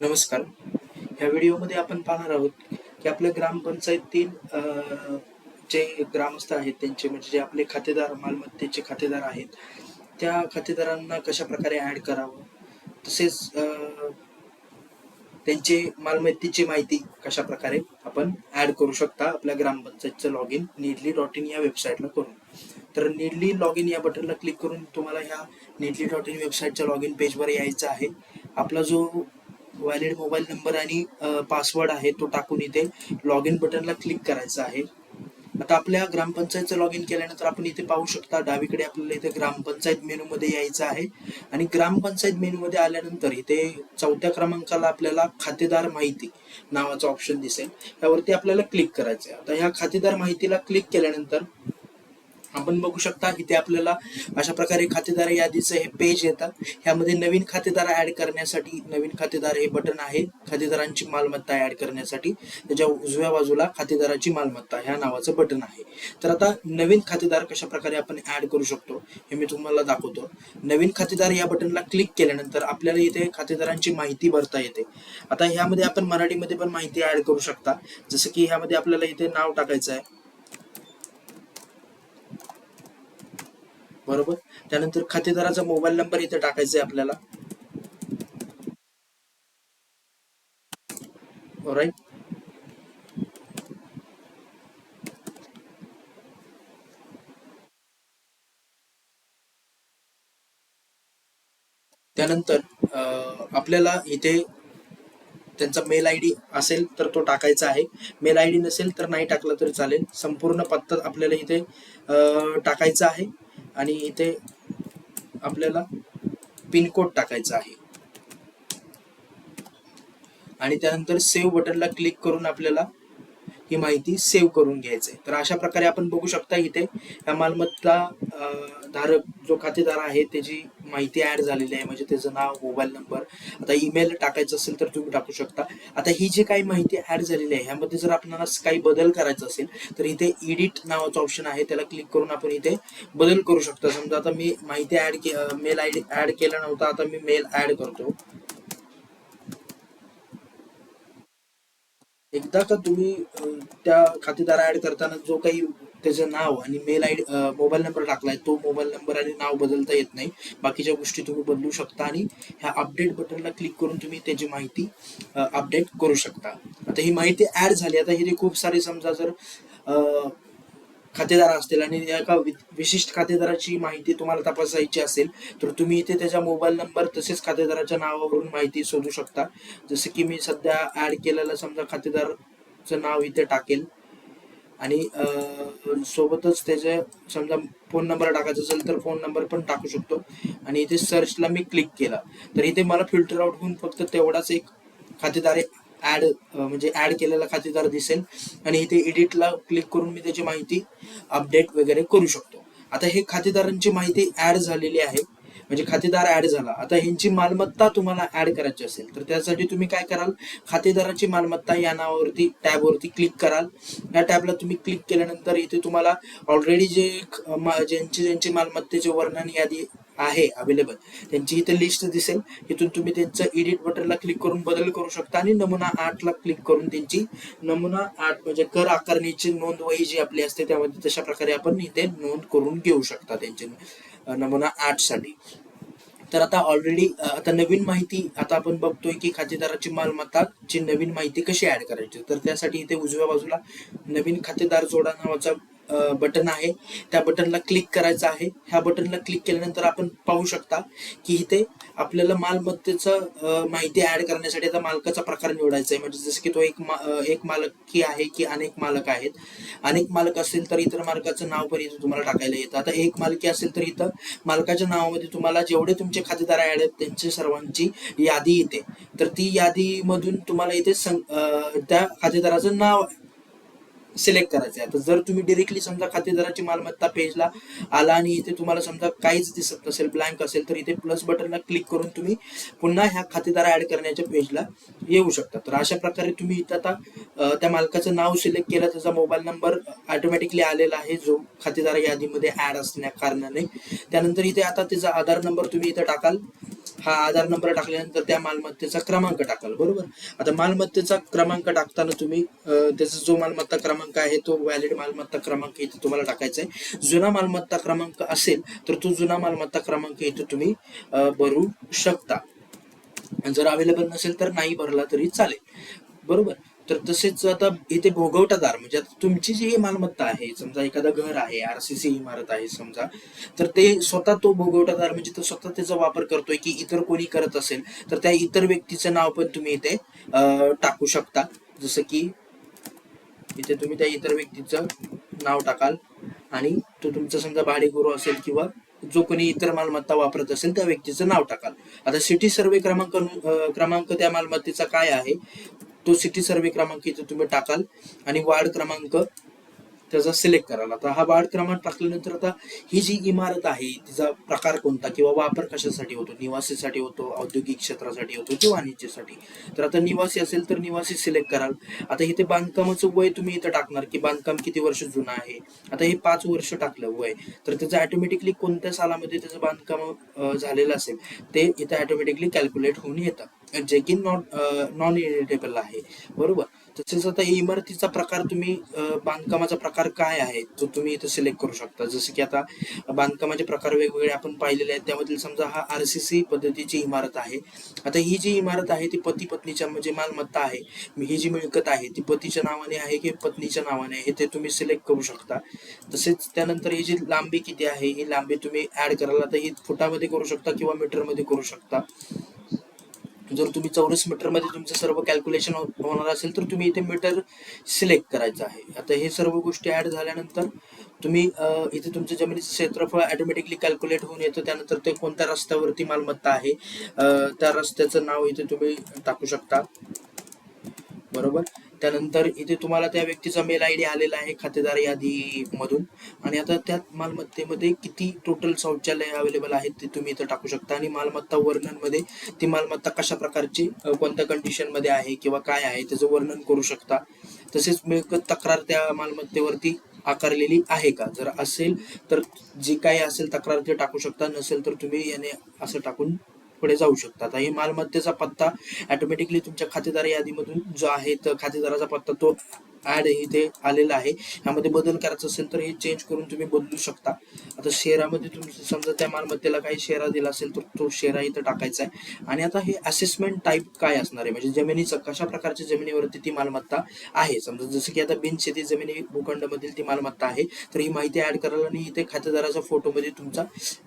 नमस्कार. ह्या व्हिडिओमध्ये आपण पाहणार आहोत की आपल्या ग्रामपंचायतीतील जे ग्रामस्थ आहेत त्यांचे म्हणजे जे आपले खातेदार मालमत्तेचे खातेदार आहेत त्या खातेदारांना कशा प्रकारे ऍड करावं? तसेच त्यांचे मालमत्तेची माहिती कशा प्रकारे आपण ऍड करू शकता? आपल्या ग्रामपंचायतचं log in needly dot in या वेबसाईटला करून. तर नीडली लॉग इन या बटनला क्लिक करून तुम्हाला ह्या नीडली डॉट इन वेबसाईटच्या लॉग इन पेजवर यायचं आहे. आपला जो व्हॅलिड मोबाईल नंबर आणि पासवर्ड आहे तो टाकून इथे लॉग इन बटनला क्लिक करायचं आहे. आता आपल्या ग्रामपंचायतचं लॉग इन केल्यानंतर आपण इथे पाहू शकता डावीकडे आपल्याला इथे ग्रामपंचायत मेनू मध्ये यायचं आहे. आणि ग्रामपंचायत मेनू मध्ये आल्यानंतर इथे चौथ्या क्रमांकाला आपल्याला खातेदार माहिती नावाचा ऑप्शन दिसेल. त्यावरती आपल्याला क्लिक करायचं आहे आता ह्या खातेदार माहितीला क्लिक केल्यानंतर आपण बघू शकता इथे आपल्याला अशा प्रकारे खातेदार यादीचं हे पेज येतात ह्यामध्ये नवीन खातेदार ऍड करण्यासाठी नवीन खातेदार हे बटन आहे. खातेदारांची मालमत्ता ऍड करण्यासाठी त्याच्या उजव्या बाजूला खातेदाराची मालमत्ता ह्या नावाचं बटन आहे. तर आता नवीन खातेदार कशा प्रकारे आपण ऍड करू शकतो हे मी तुम्हाला दाखवतो. नवीन खातेदार या बटनला क्लिक केल्यानंतर आपल्याला इथे खातेदारांची माहिती भरता येते. आता ह्यामध्ये आपण मराठीमध्ये पण माहिती ऍड करू शकता. जसं की ह्यामध्ये आपल्याला इथे नाव टाकायचं आहे. बरोबर? त्यानंतर खातेदाराचा मोबाईल नंबर इथे टाकायचा आहे आपल्याला. राईट त्यानंतर अं, आपल्याला इथे त्यांचा मेल आय डी असेल तर तो टाकायचा आहे. मेल आय डी नसेल तर नाही टाकला तरी चालेल. संपूर्ण पत्ता आपल्याला इथे अं, टाकायचा आहे. आणि इथे आपल्याला पिनकोड टाकायचा आहे. आणि त्यानंतर सेव्ह बटनला क्लिक करून आपल्याला ही माहिती सेव्ह करून घ्यायचे. आहे तर अशा प्रकारे आपण बघू शकता इथे या मालमत्ता धारक जो खातेदार आहे त्याची माहिती ऍड झालेली आहे. म्हणजे त्याचं नाव मोबाईल नंबर आता ईमेल टाकायचं असेल तर तुम्ही टाकू शकता. आता ही जी काही माहिती ऍड झालेली आहे ह्यामध्ये जर आपल्याला काही बदल करायचा असेल तर इथे एडिट नावाचं ऑप्शन आहे. त्याला क्लिक करून आपण इथे बदल करू शकतो. समजा आता मी माहिती add mail I D add केला नव्हता आता मी मेल ऍड करतो. एकदा का तुम्ही त्या खातेदार ऍड करताना जो काही त्याचं नाव आणि मेल आय मोबाईल नंबर टाकलाय तो मोबाईल नंबर आणि नाव बदलता येत नाही. बाकीच्या गोष्टी तुम्ही बदलू शकता आणि ह्या अपडेट बटनला क्लिक करून तुम्ही त्याची माहिती अपडेट करू शकता. आता ही माहिती ऍड झाली. आता हे खूप सारे समजा जर खातेदार असतील आणि एका वि- विशिष्ट खातेदाराची माहिती तुम्हाला तपासायची असेल तर तुम्ही इथे त्याचा मोबाईल नंबर तसेच खातेदाराच्या नावावरून माहिती शोधू शकता. जसं की मी सध्या ऍड केलेलं समजा खातेदारचं नाव इथे टाकेल. आणि सोबतच त्याचे समजा फोन नंबर टाकायचा असेल तर फोन नंबर पण टाकू शकतो. आणि इथे सर्चला मी क्लिक केला. तर इथे मला फिल्टर आउट होऊन फक्त तेवढाच एक खातेदार ऍड म्हणजे ऍड केलेला खातेदार दिसेल. आणि इथे एडिटला क्लिक करून मी त्याची माहिती अपडेट वगैरे करू शकतो. आता हे खातेदारांची माहिती ऍड झालेली आहे. म्हणजे खातेदार ऍड झाला. आता ह्यांची मालमत्ता तुम्हाला ऍड करायची असेल तर त्यासाठी तुम्ही काय कराल? खातेदाराची मालमत्ता या नावावरती टॅबवरती क्लिक कराल. या टॅबला तुम्ही क्लिक केल्यानंतर इथे तुम्हाला ऑलरेडी जे ज्यांची ज्यांची मालमत्तेचे वर्णन यादी आहे अवेलेबल त्यांची इथे लिस्ट दिसेल. इथून तुम्ही त्यांचं एडिट बटनला क्लिक करून बदल करू शकता आणि नमुना आर्टला क्लिक करून त्यांची नमुना आठ म्हणजे कर आकारणीची नोंद वही जी आपली असते त्यामध्ये तशा प्रकारे आपण इथे नोंद करून घेऊ शकता त्यांची नमुना आठसाठी. तर आता ऑलरेडी आता नवीन माहिती आता आपण बघतोय की खातेदाराची मालमत्ताची नवीन माहिती कशी ऍड करायची? तर त्यासाठी इथे उजव्या बाजूला नवीन खातेदार जोडा नावाचा बटन आहे. त्या बटनला क्लिक करायचं आहे. ह्या बटनला क्लिक केल्यानंतर आपण पाहू शकता की इथे आपल्याला मालमत्तेचं माहिती ऍड करण्यासाठी आता मालकाचा प्रकार निवडायचा आहे. म्हणजे जसं की तो एक मा- एक मालकी आहे की अनेक मालक आहेत. अनेक मालक असेल तर इतर मालकाचं नाव पण इथं तुम्हाला टाकायला येतं. आता एक मालकी असेल तर इथं मालकाच्या नावामध्ये तुम्हाला जेवढे तुमचे खातेदार ऍड आहेत त्यांची सर्वांची यादी येते. तर ती यादीमधून तुम्हाला इथे त्या खातेदाराचं नाव सिलेक्ट करायचं आहे तर जर तुम्ही डिरेक्टली समजा खातेदाराची मालमत्ता पेजला आला आणि इथे तुम्हाला समजा काहीच दिसत नसेल ब्लँक असेल तर इथे प्लस बटनला क्लिक करून तुम्ही पुन्हा ह्या खातेदार ऍड करण्याच्या पेजला येऊ शकता. तर अशा प्रकारे तुम्ही इथं आता त्या मालकाचं नाव सिलेक्ट केलं त्याचा मोबाईल नंबर ऑटोमॅटिकली आलेला आहे जो खातेदार यादीमध्ये ऍड असण्या कारणाने. त्यानंतर इथे आता त्याचा आधार नंबर तुम्ही इथं टाकाल. हा आधार नंबर टाकल्यानंतर त्या मालमत्तेचा क्रमांक टाकाल बरोबर? आता मालमत्तेचा क्रमांक टाकताना तुम्ही त्याचा जो मालमत्ता क्रमांक आहे तो व्हॅलिड मालमत्ता क्रमांक इथे तुम्हाला टाकायचा आहे. जुना मालमत्ता क्रमांक असेल तर तो जुना मालमत्ता क्रमांक इथे तुम्ही भरू शकता. जर अवेलेबल नसेल तर नाही भरला तरी चालेल बरोबर? तर तसेच आता इथे भोगवटादार म्हणजे आता तुमची जी मालमत्ता आहे समजा एखादं घर आहे आरसीसी इमारत आहे समजा तर ते स्वतः तो भोगवटादार म्हणजे तो स्वतः त्याचा वापर करतोय की इतर कोणी करत असेल तर त्या इतर व्यक्तीचं नाव पण तुम्ही इथे टाकू शकता. जसं की इथे तुम्ही त्या इतर व्यक्तीचं नाव टाकाल आणि तो तुमचा समजा भाडेगुरू असेल किंवा जो कोणी इतर मालमत्ता वापरत असेल त्या व्यक्तीचं नाव टाकाल. आता सिटी सर्वे क्रमांक क्रमांक त्या मालमत्तेचा काय आहे? तो सिटी सर्वे क्रमांक इथे तुम्ही टाकाल आणि वार्ड क्रमांक त्याचा सिलेक्ट कराल. आता हा वार्ड क्रमांक टाकल्यानंतर आता ही जी इमारत आहे तिचा प्रकार कोणता किंवा वापर कशासाठी होतो? निवासीसाठी होतो औद्योगिक क्षेत्रासाठी होतो किंवा वाणिज्यासाठी? तर आता निवासी असेल तर निवासी सिलेक्ट कराल. आता इथे बांधकामाचं वय तुम्ही इथं टाकणार की बांधकाम किती वर्ष जुनं आहे? आता हे पाच वर्ष टाकलं वय. तर त्याचं ऑटोमॅटिकली कोणत्या सालामध्ये त्याचं बांधकाम झालेलं असेल ते इथं ऑटोमॅटिकली कॅल्क्युलेट होऊन येतं. जे की नॉन नॉन इरिटेबल आहे. बरोबर? तसेच आता इमारतीचा प्रकार तुम्ही बांधकामाचा प्रकार काय आहे तो तुम्ही इथं सिलेक्ट करू शकता. जसं की आता बांधकामाचे प्रकार वेगवेगळे आपण पाहिलेले आहेत. त्यामधील समजा हा आरसीसी पद्धतीची इमारत आहे. आता ही जी इमारत आहे ती पती पत्नीच्या म्हणजे मालमत्ता आहे. ही जी मिळकत आहे ती पतीच्या नावाने आहे की पत्नीच्या नावाने आहे ते तुम्ही सिलेक्ट करू शकता. तसेच त्यानंतर ही जी लांबी किती आहे ही लांबी तुम्ही ऍड कराल. आता ही फुटामध्ये करू शकता किंवा मीटरमध्ये करू शकता. जर तुम्ही चौरस मीटरमध्ये तुमचं सर्व कॅल्क्युलेशन हो- होणार असेल तर तुम्ही इथे मीटर सिलेक्ट करायचं आहे. आता हे सर्व गोष्टी ऍड झाल्यानंतर तुम्ही इथे तुमचं जमिनीचं क्षेत्रफळ ॲटोमॅटिकली कॅल्क्युलेट होऊन येतं. त्यानंतर ते कोणत्या रस्त्यावरती मालमत्ता आहे त्या रस्त्याचं नाव इथे तुम्ही टाकू शकता. बरोबर? त्यानंतर इथे तुम्हाला त्या व्यक्तीचा मेल आय डी आलेला आहे खातेदार यादी मधून. आणि आता त्या मालमत्तेमध्ये किती टोटल शौचालय अवेलेबल आहेत ते तुम्ही इथं टाकू शकता. आणि मालमत्ता वर्णनमध्ये ती मालमत्ता कशा प्रकारची कोणत्या कंडिशनमध्ये आहे किंवा काय आहे त्याचं वर्णन करू शकता. तसेच मिळकत तक्रार त्या मालमत्तेवरती आकारलेली आहे का? जर असेल तर जी काही असेल तक्रार ते टाकू शकता. नसेल तर तुम्ही याने असं टाकून पुढे जाऊ शकतात. आता हे मालमत्तेचा पत्ता ऑटोमॅटिकली तुमच्या खातेदार यादीमधून जो आहे तर खातेदाराचा पत्ता तो ऍड इथे आलेलं आहे. यामध्ये बदल करायचा असेल तर हे चेंज करून तुम्ही बदलू शकता. आता शेअरामध्ये तुम्ही समजा त्या मालमत्तेला काही शेअरा दिला असेल तर तो शेअरा इथं टाकायचा आहे. आणि आता हे असेसमेंट टाईप काय असणार आहे? म्हणजे जमिनीचं कशा प्रकारच्या जमिनीवरती ती मालमत्ता आहे? समजा जसं की आता बिनशेती जमिनी भूखंडमधील ती मालमत्ता आहे तर ही माहिती ऍड कराल आणि इथे खातेदाराच्या फोटोमध्ये तुमचा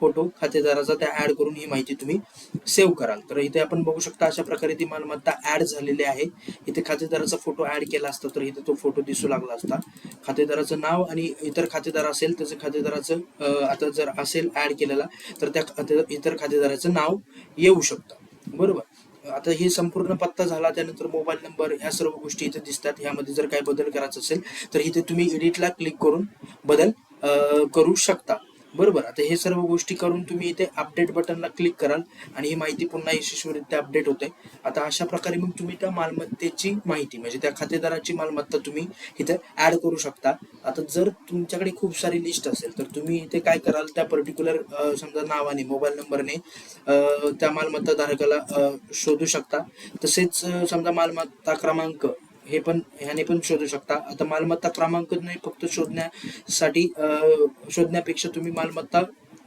फोटो खातेदाराचा त्या ऍड करून ही माहिती तुम्ही सेव्ह कराल. तर इथे आपण बघू शकता अशा प्रकारे ती मालमत्ता ऍड झालेली आहे. इथे खातेदाराचा फोटो ऍड केला असता तर इथे तो फोटो दिसू लागला असता. खातेदाराचं नाव आणि इतर खातेदार असेल त्याचं खातेदाराचं आता जर असेल ऍड केलेला तर त्या खाते इतर खातेदाराचं नाव येऊ शकतं. बरोबर? आता हे संपूर्ण पत्ता झाला त्यानंतर मोबाईल नंबर ह्या सर्व गोष्टी इथे दिसतात. ह्यामध्ये जर काही बदल करायचा असेल तर इथे तुम्ही एडिटला क्लिक करून बदल करू शकता. बरोबर. आता हे सर्व गोष्टी करून तुम्ही इथे अपडेट बटनला क्लिक कराल आणि ही माहिती पुन्हा यशस्वीरित्या अपडेट होते. आता अशा प्रकारे मग तुम्ही त्या मालमत्तेची माहिती म्हणजे त्या खातेदाराची मालमत्ता तुम्ही इथे ऍड करू शकता. आता जर तुमच्याकडे खूप सारी लिस्ट असेल तर तुम्ही इथे काय कराल त्या पर्टिक्युलर समजा नावाने मोबाईल नंबरने त्या मालमत्ता धारकाला शोधू शकता. तसेच समजा मालमत्ता क्रमांक हे पण ह्याने पण शोधू शकता. आता मालमत्ता क्रमांक नाही फक्त शोधण्यासाठी शोधण्यापेक्षा तुम्ही मालमत्ता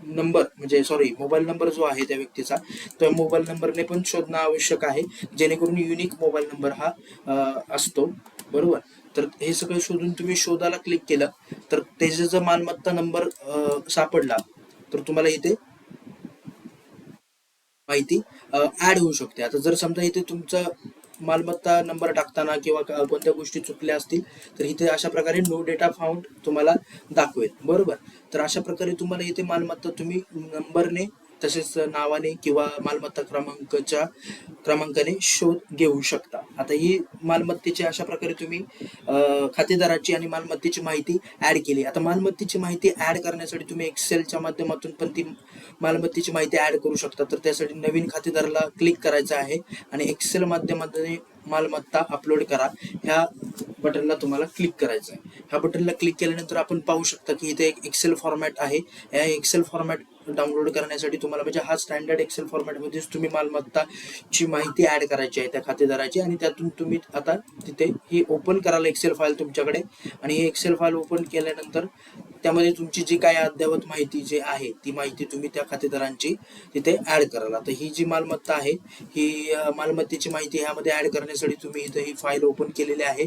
नंबर म्हणजे सॉरी मोबाईल नंबर जो आहे त्या व्यक्तीचा त्या मोबाईल नंबरने पण शोधणं आवश्यक आहे. जेणेकरून युनिक मोबाईल नंबर हा असतो. बरोबर? तर हे सगळं शोधून तुम्ही शोधाला क्लिक केलं तर त्याचा जर मालमत्ता नंबर सापडला तर तुम्हाला इथे माहिती ऍड होऊ शकते. आता जर समजा इथे तुमचं मालमत्ता नंबर टाकताना किंवा कोणत्या गोष्टी चुकल्या असतील तर इथे अशा प्रकारे नो डेटा फाउंड तुम्हाला दाखवेल. बरोबर? तर अशा प्रकारे तुम्हाला इथे मालमत्ता तुम्ही नंबरने तसेच नावाने किंवा मालमत्ता क्रमांकच्या क्रमांकाने शोध घेऊ शकता. आता ही मालमत्तेची अशा प्रकारे तुम्ही खातेदाराची आणि मालमत्तेची माहिती ऍड केली. आता मालमत्तेची माहिती ऍड करण्यासाठी तुम्ही एक्सेलच्या माध्यमातून पण ती मालमत्तेची माहिती ऍड करू शकता. तर त्यासाठी नवीन खातेदाराला क्लिक करायचं आहे आणि एक्सेल माध्यमातून मालमत्ता अपलोड करा. ह्या बटनला तुम्हाला क्लिक करायचं आहे. ह्या बटनला क्लिक केल्यानंतर आपण पाहू शकता की इथे एक एक्सेल फॉर्मॅट आहे. या एक्सेल फॉर्मॅट डाउनलोड करण्यासाठी तुम्हाला म्हणजे हा स्टँडर्ड एक्सेल फॉर्मॅटमध्येच तुम्ही मालमत्ताची माहिती ऍड करायची आहे त्या खातेदाराची आणि त्यातून तुम्ही आता तिथे ही ओपन कराल एक्सेल फाईल तुमच्याकडे आणि ही एक्सेल फाईल ओपन केल्यानंतर त्यामध्ये तुमची जी काय अद्ययावत माहिती जी आहे ती माहिती तुम्ही त्या खातेदारांची तिथे ऍड कराल. आता ही जी मालमत्ता आहे ही मालमत्तेची माहिती ह्यामध्ये ऍड करण्यासाठी तुम्ही इथे ही फाईल ओपन केलेली आहे.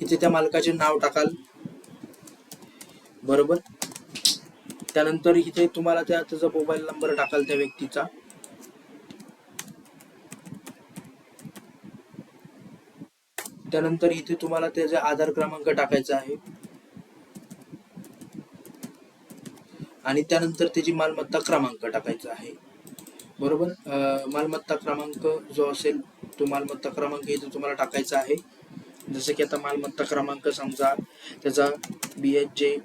इथे त्या मालकाचे नाव टाकाल. बरोबर? त्यानंतर इथे तुम्हाला त्या त्याचा मोबाईल नंबर टाकाल त्या व्यक्तीचा. त्यानंतर इथे तुम्हाला त्याचा आधार क्रमांक टाकायचा आहे. आणि त्यानंतर त्याची मालमत्ता क्रमांक टाकायचा आहे. बरोबर? मालमत्ता क्रमांक जो असेल तो मालमत्ता क्रमांक इथे तुम्हाला टाकायचा आहे. जसं की आता मालमत्ता क्रमांक समजा त्याचा B H J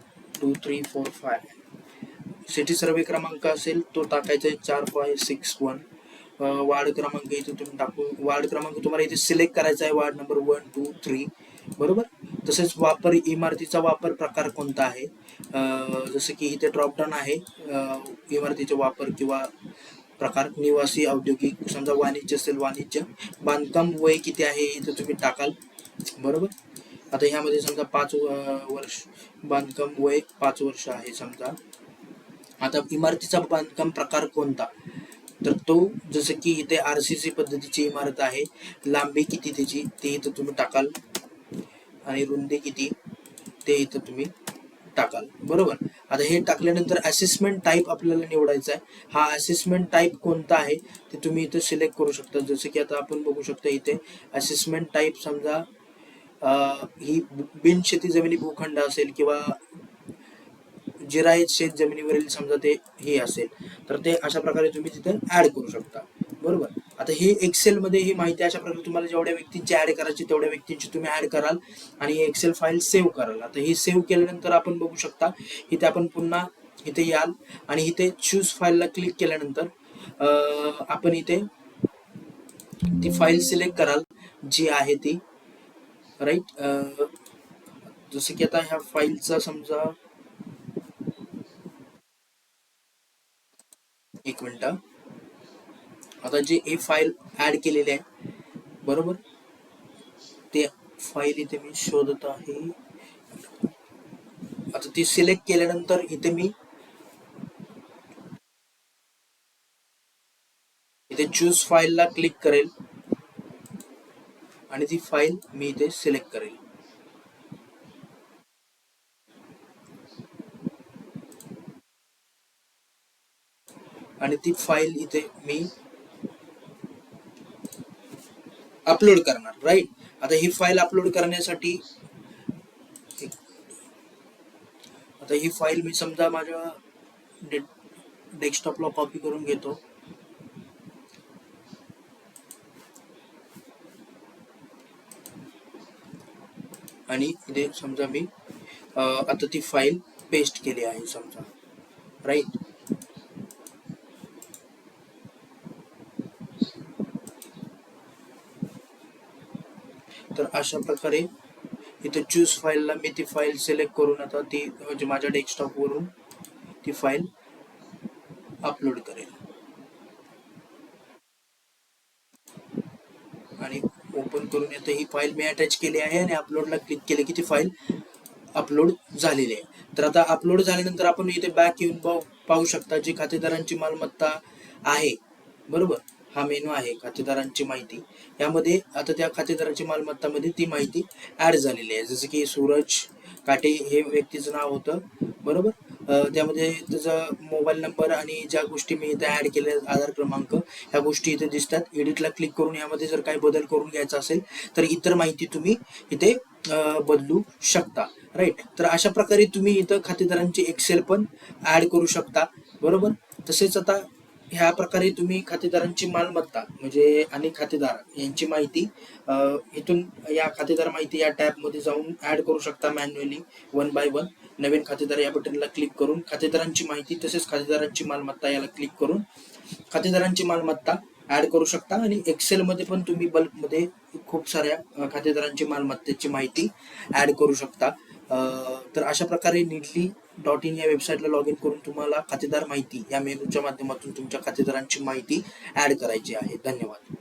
two three four five city survey क्रमांक असेल तो टाकायचा आहे चार फाय सिक्स वन वार्ड क्रमांक इथे तुम्ही टाकू वार्ड क्रमांक तुम्हाला इथे सिलेक्ट करायचा आहे ward number one two three बरोबर? तसेच वापर इमारतीचा वापर प्रकार कोणता आहे? जसं की इथे ड्रॉपडाऊन आहे इमारतीचा वापर किंवा प्रकार निवासी औद्योगिक समजा वाणिज्य असेल वाणिज्य. बांधकाम वय किती आहे इथे तुम्ही टाकाल. बरोबर? आता ह्यामध्ये समजा पाच वर्ष बांधकाम वय पाच वर्ष आहे समजा. आता इमारतीचा बांधकाम प्रकार कोणता? तर तो जसं की इथे आरसीसी पद्धतीची इमारत आहे. लांबी किती त्याची? ते इथं तुम्ही टाकाल. आणि रुंदी किती? ते इथं तुम्ही टाकाल. बरोबर? आता हे टाकल्यानंतर असेसमेंट टाईप आपल्याला निवडायचा आहे. हा असेसमेंट टाईप कोणता आहे? ते तुम्ही इथं सिलेक्ट करू शकता. जसं की आता आपण बघू शकता इथे असेसमेंट टाईप समजा ही बिनशेती जमिनी भूखंड असेल किंवा जिरायत शेत जमिनीवरील समजा ते हे असेल तर ते अशा प्रकारे तुम्ही तिथे ऍड करू शकता. बरोबर? आता हे एक्सेल मध्ये ही माहिती अशा प्रकारे तुम्हाला जेवढ्या व्यक्तींची ऍड करायची तेवढ्या व्यक्तींची तुम्ही ऍड कराल आणि एक्सेल फाईल सेव्ह कराल. आता ही सेव्ह केल्यानंतर आपण बघू शकता इथे आपण पुन्हा इथे याल आणि इथे चूज फाईलला क्लिक केल्यानंतर आपण इथे ती फाईल सिलेक्ट कराल जी आहे ती राईट जसं की आता ह्या फाईलचा समजा एक मिनिट. आता जे हे फाईल ऍड केलेले आहे बरोबर? ते फाईल इथे मी शोधत आहे. आता ती सिलेक्ट केल्यानंतर इथे मी इथे चूज फाईलला क्लिक करेल. आणि ती फाईल मी इथे सिलेक्ट करेल. आणि ती फाईल इथे मी अपलोड करणार राईट आता ही फाईल अपलोड करण्यासाठी आता ही फाईल मी समजा माझ्या डेस्कटॉपला कॉपी करून घेतो. आणि इथे समजा मी आता ती फाईल पेस्ट केली आहे समजा राईट तर अशा प्रकारे इथे चूज फाईलला मी ती फाईल सिलेक्ट करून आता ती म्हणजे माझ्या डेस्कटॉप वरून ती फाईल अपलोड करेल. आणि ओपन करून येतं ही फाईल मी अटॅच केली आहे आणि अपलोडला क्लिक केले की ती फाईल अपलोड झालेली आहे. तर आता अपलोड झाल्यानंतर आपण इथे बॅक येऊन पाहू शकता जी खातेदारांची मालमत्ता आहे. बरोबर? हा मेनू आहे खातेदारांची माहिती. यामध्ये आता त्या खातेदाराची मालमत्तामध्ये ती माहिती ऍड झालेली आहे. जसं की सूरज काटे हे व्यक्तीचं नाव होतं. बरोबर? त्यामध्ये त्याचा मोबाईल नंबर आणि ज्या गोष्टी मी इथे ऍड केल्या आधार क्रमांक ह्या गोष्टी इथे दिसतात. एडिटला क्लिक करून यामध्ये जर काही बदल करून घ्यायचा असेल तर इतर माहिती तुम्ही इथे बदलू शकता. राईट तर अशा प्रकारे तुम्ही इथं खातेदारांची एक्सेल पण ऍड करू शकता. बरोबर? तसेच आता ह्या प्रकारे तुम्ही खातेदारांची मालमत्ता म्हणजे आणि खातेदार यांची माहिती इथून या खातेदार माहिती या टॅबमध्ये जाऊन ऍड करू शकता मॅन्युअली वन बाय वन. नवीन खातेदार या बटनला क्लिक करून खातेदारांची माहिती तसेच खातेदारांची मालमत्ता याला क्लिक करून खातेदारांची मालमत्ता ऍड करू शकता आणि एक्सेल मध्ये पण तुम्ही बल्कमध्ये खूप साऱ्या खातेदारांची मालमत्तेची माहिती ऍड करू शकता. तर अशा प्रकारे नीटली डॉट इन या वेबसाईटला लॉग इन करून तुम्हाला खातेदार माहिती या मेनूच्या माध्यमातून तुमच्या खातेदारांची माहिती ऍड करायची आहे. धन्यवाद.